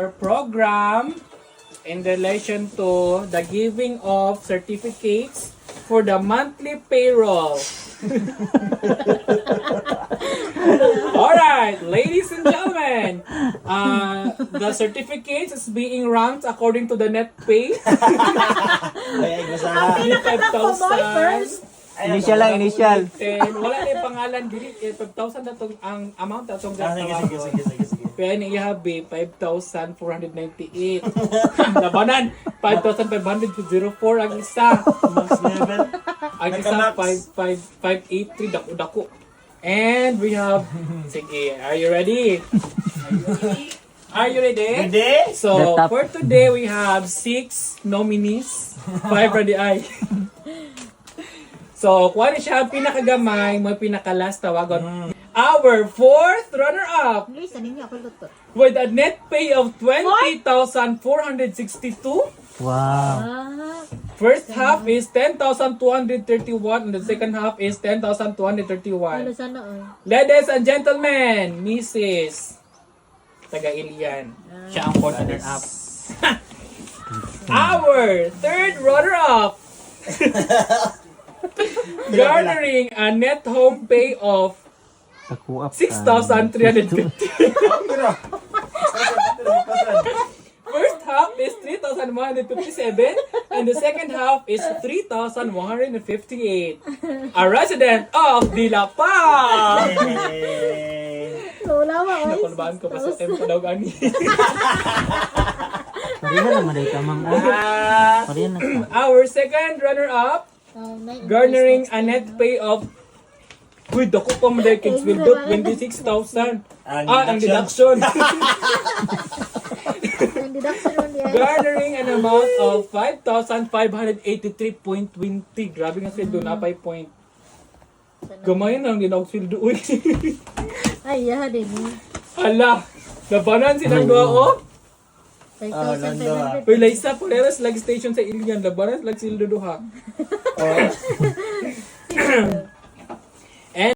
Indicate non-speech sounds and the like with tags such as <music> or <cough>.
Our program in relation to the giving of certificates for the monthly payroll. <laughs> All right, ladies and gentlemen, uh, the certificates is being ranked according to the net pay. <laughs> Ay, ay, basta. 5,000. Initial lang, initial. Then, wala na yung pangalan, dili, eh, 5,000 na tong ang amount na itong Ah, sige, sige, sige, sige, sige. Kaya ni Ihabi, 5,498. <laughs> Labanan, 5,504 ang isa. Max level. Ang isa, Nagka-max. 5,583, dako-dako. And we have, sige, are you ready? Are you ready? Ready? So, The top. for today, we have six nominees. Five the eye. So, ano siya ang pinakagamay, mo pinakalas tawagon. Our fourth runner-up Please, ano niya ako luto? with a net pay of 20,462. Wow. Ah, First half is 10,231 and the second half is ano 10,231. sana oh. Ladies and gentlemen, Mrs. Taga-Ilian. Siya ang fourth runner-up. <laughs> Our third runner-up <laughs> garnering a net home pay of Takuap ka. 6,350. <laughs> First half is 3,157 and the second half is 3,158. A resident of Dilapa. Wala ba? Nakulbaan ko pa sa daw gani. Naman ka, ma'am. Ah, na. Our second runner-up garnering a net pay of Uy, dako pa mo dahil kids will do 26,000. Ang Ah, ang deduction. <laughs> Ang deduction mo garnering an amount of 5,583.20. Grabe nga sweldo na 5 point. Gamay na ang dinawag sweldo. Uy. <laughs> Ay, yeah, din. Hala. Labanan silang dua oh. 5,500. Uy, Laisa, Poleras lag station sa Ilian. Labanan lag sweldo <laughs> 어. <laughs> <laughs>